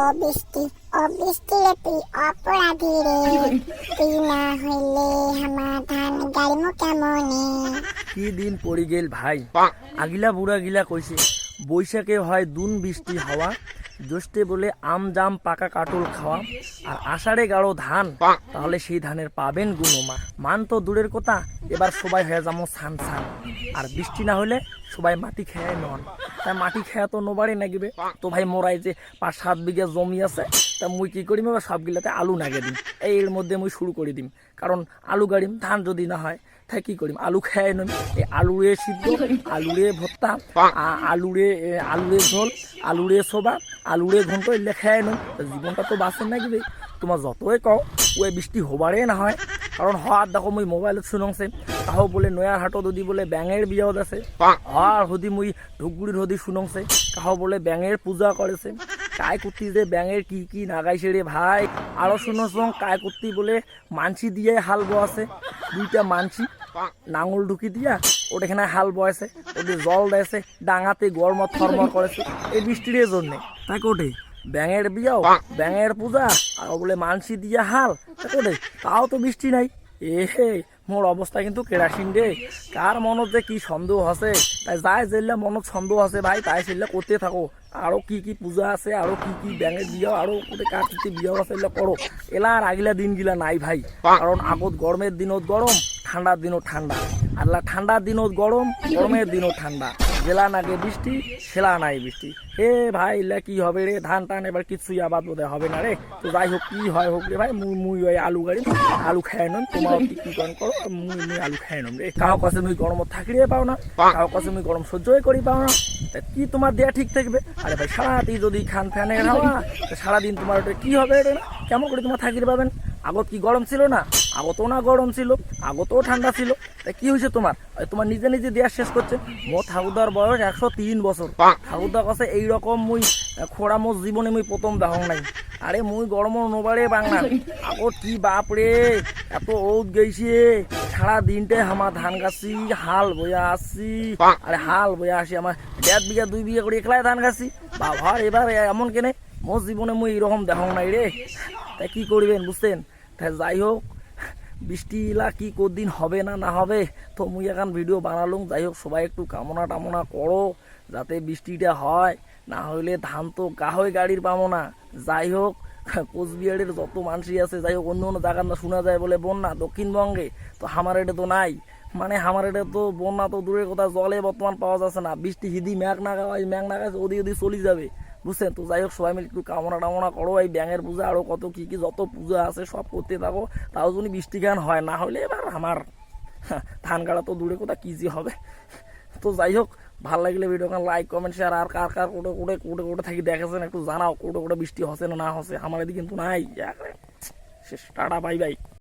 ও বৃষ্টি রে তুই অপরাধী রে। তুই না হইলে আমার ধান কি দিন পড়ি গেল ভাই। আগিলা বুড়া গিলা কইছে, বৈশাখে হয় দুন বৃষ্টি হওয়া, জ্যৈষ্ঠে বলে আম জাম, পাকা কাটল খাওয়া, আর আষাঢ়ে গাঢ় ধান, তাহলে সেই ধানের পাবেন গুণমা। মান তো দূরের কথা, এবার সবাই হয়ে যাব ছান ছান আর বৃষ্টি না হলে সবাই মাটি খেয়ে নন। তাই মাটি খেয়া তো নোবারই নাগিবে। তো ভাই মোরাই যে পাঁচ সাত বিঘা জমি আছে, তা মুই কি করিম? এবার সবগুলাতে আলু নাগে দিম। এই এর মধ্যে মুই শুরু করে দিম। কারণ আলু গাড়িম, ধান যদি না হয় তাই কি করিম? আলু খেয়ে নিম এই আলুরে সিদ্ধ, আলুরে ভর্তা আলুরে আলুরে ঝোল, আলুরে সোবা, আলুরে ঘন্ট এলে খেয়ে তো জীবনটা তো বাঁচেন না কিবে তোমার যতই কও ওই বৃষ্টি হবারে না হয়। কারণ হওয়ার দেখো মুই মোবাইলত শুনংছে তাহো বলে নয়ার হাটত যদি বলে ব্যাঙের বিয়াত আছে আর হদি মুই ধুপগুড়ির হদি শুনংছে তাহো বলে ব্যাঙের পূজা করেছে কায় কুত্তি যে ব্যাঙের কি কি নাগাইছে রে ভাই। আরও শুনছ কায় কুত্তি বলে মানসি দিয়ে হাল বোয়াছে দুইটা মানসি নাঙল ঢুকি দিয়া ওটা এখানে হাল বয়েছে ওদের জল দেয়ছে ডাঙাতে গরম থরমর করেছে এই বৃষ্টির জন্যে। তাই কোটে ব্যাঙের বিয়াও ব্যাঙের পূজা আর বলে মানসি দিয়া হাল তা তাও তো বৃষ্টি নাই। এ হে মোর অবস্থা কিন্তু কেরাসিন রে। কার মনত যে কি সন্দেহ আছে? তাই যাই যেলে মনত সন্দেহ আছে ভাই তাই সেগুলো করতে থাকো। আরও কি কি পূজা আছে আরও কি কি ব্যাঙের বিয়া আরও কোটে কার কি কি বিয়া আছে এগুলো করো। এলা আর আগিলা দিনগুলা নাই ভাই। কারণ আগত গরমের দিনত গরম ঠান্ডার দিনও ঠান্ডা। আল্লাহ ঠান্ডার দিনও গরম, গরমের দিনও ঠান্ডা। জেলা নাগে বৃষ্টি, সেলা নাই বৃষ্টি। হে ভাই কি হবে রে? ধান টান এবার কিছুই আবাদ বোধহয় হবে না রে। তো যাই হোক, কি হয় হোক রে ভাই, মুই মুই ওই আলু গাড়ি, আলু খাই নন তোমার কি কি করেন করো? মুই মুই আলু খাই নন রে। কাউ কাছে মুই গরমত থাকিরে পাও না কাউ কাছে মুই গরম সহ্যই করি পাও না। কি তোমার দেয়া ঠিক থাকবে? আরে ভাই, সারাদিন যদি খান ফ্যানে হাওয়া সারাদিন তোমার ওটা কি হবে রে না? কেমন করে তোমার থাকিরে পাবেন? আগত কি গরম ছিল না? আগতও না গরম ছিল, আগতও ঠান্ডা ছিল। তা কি হয়েছে তোমার? তোমার নিজে নিজে দেয়া শেষ করছে। মোর ঠাকুরদার বয়স একশো তিন বছর। ঠাকুরদার কাছে এইরকম মুই খোড়া মোর জীবনে মুই প্রথম দেখ নাই। আরে মুই গরম নোবারে বাংলা আগত কি বাপ রে, এত ঔদ গেছে সারা দিনটে আমার ধান গাছি, হাল বইয়া আসছি। আরে হাল বইয়া আসি আমার। দেড় বিঘা, দুই বিঘা করে একলাই ধান গাছি। বাবার এবার এমন কেনে? মোর জীবনে মুই এরকম দেখ নাই রে। তা কি করবেন, বুঝছেন? তা যাই হোক বৃষ্টি কি কদিন হবে না না হবে, তো মুই এখন ভিডিও বানালুম যাই হোক, সবাই একটু কামনা টামনা করো, যাতে বৃষ্টিটা হয়, না হইলে ধান তো গাহই গাড়ির পাবো না যাই হোক, কোচবিহারের যত মানুষই আছে, যাই হোক, অন্য অন্য জায়গার না শোনা যায় বলে বন্যা দক্ষিণবঙ্গে, তো আমার এটা তো নাই। মানে আমার এটা তো বন্যা তো দূরের কথা, জলে বর্তমান পাওয়া যাচ্ছে না। বৃষ্টি হিদি ম্যাঘ না গাওয়াই ম্যাঘ না গাছ ওদি ওদি চলে যাবে। বুঝছেন? তো যাই হোক, সবাই মিলে একটু কামনা টামনা করো, এই ব্যাঙের পূজা আরও কত কি কি যত পূজা আছে সব করতে থাকো, তাও যদি বৃষ্টি জ্ঞান হয়, না হলে এবার আমার ধান গাড়া তো দূরে কোথা কি যে হবে? তো যাই হোক, ভালো লাগলে ভিডিওটা লাইক কমেন্ট শেয়ার আর কার কার কোটে কোটে কোটে কোটে থাকি দেখেছেন, একটু জানাও, কোটে কোটে বৃষ্টি হসে না না হসে আমার এদিকে কিন্তু নাই শেষ, টাটা বাই বাই